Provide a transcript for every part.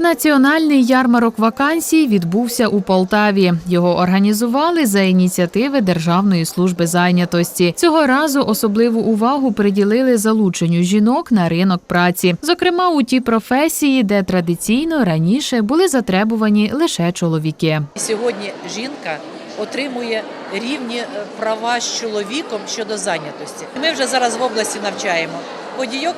Національний ярмарок вакансій відбувся у Полтаві. Його організували за ініціативи Державної служби зайнятості. Цього разу особливу увагу приділили залученню жінок на ринок праці, зокрема у ті професії, де традиційно раніше були затребувані лише чоловіки. Сьогодні жінка отримує рівні е, права з чоловіком щодо зайнятості. Ми вже зараз в області навчаємо водійок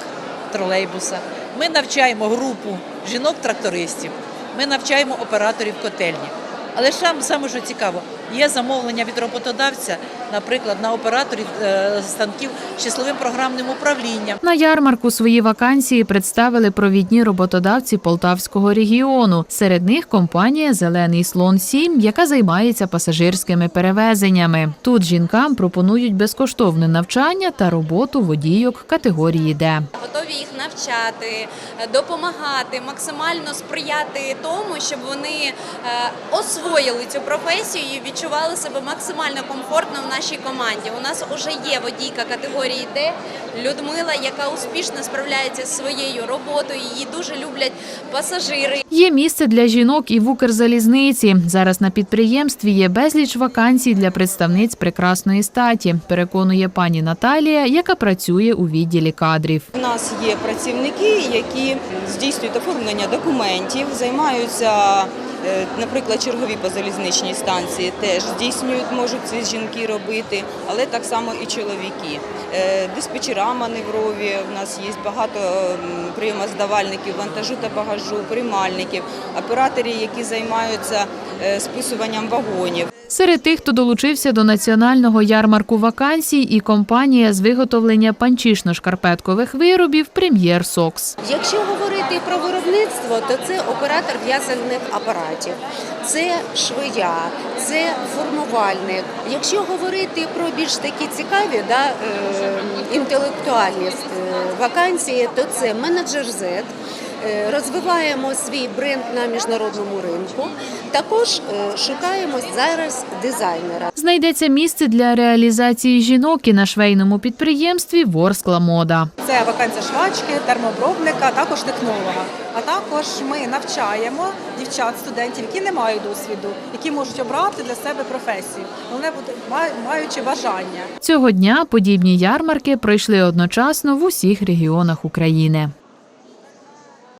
тролейбуса. Ми навчаємо групу жінок-трактористів. Ми навчаємо операторів котельні. Але сам саме що цікаво, є замовлення від роботодавця, наприклад, на операторів е, станків з числовим програмним управлінням. На ярмарку свої вакансії представили провідні роботодавці Полтавського регіону. Серед них компанія Зелений слон 7 яка займається пасажирськими перевезеннями. Тут жінкам пропонують безкоштовне навчання та роботу водійок категорії Д. готові їх навчати, е, допомагати, максимально сприяти тому, щоб вони е, освоїли цю професію і відчували себе максимально комфортно в нашій команді. У нас вже є водійка категорії Д Людмила, яка успішно справляється зі своєю роботою. Її дуже люблять пасажири. Є місце для жінок і в Укрзалізниці. Зараз на підприємстві є безліч вакансій для представниць прекрасної статі. Переконує пані Наталія, яка працює у відділі кадрів. У нас є працівники, які здійснюють оформлення документів, займаються, наприклад, чергові по залізничній станції теж здійснюють, можуть ці жінки робити, але так само і чоловіки. Е, Диспетчера маневрові, у нас є багато м, прийомоздавальників вантажу та багажу, приймальників, операторів, які займаються е, списуванням вагонів. Серед тих, хто долучився до національного ярмарку вакансій, і компанія з виготовлення панчішно-шкарпеткових виробів Прем'єр Сокс. Якщо говорити про виробництво, то це оператор в'язальних апаратів, це швея, це формувальник. Якщо говорити про більш такі цікаві да, е, інтелектуальні е, вакансії, то це менеджер Z. Е, Розвиваємо свій бренд на міжнародному ринку. Також шукаємо зараз дизайнера. Знайдеться місце для реалізації жінок і на швейному підприємстві Ворскла Мода. Це вакансія швачки, термообробника, також технолога. А також ми навчаємо дівчат, студентів, які не мають досвіду, які можуть обрати для себе професію, але маючи бажання. Цього дня подібні ярмарки пройшли одночасно в усіх регіонах України.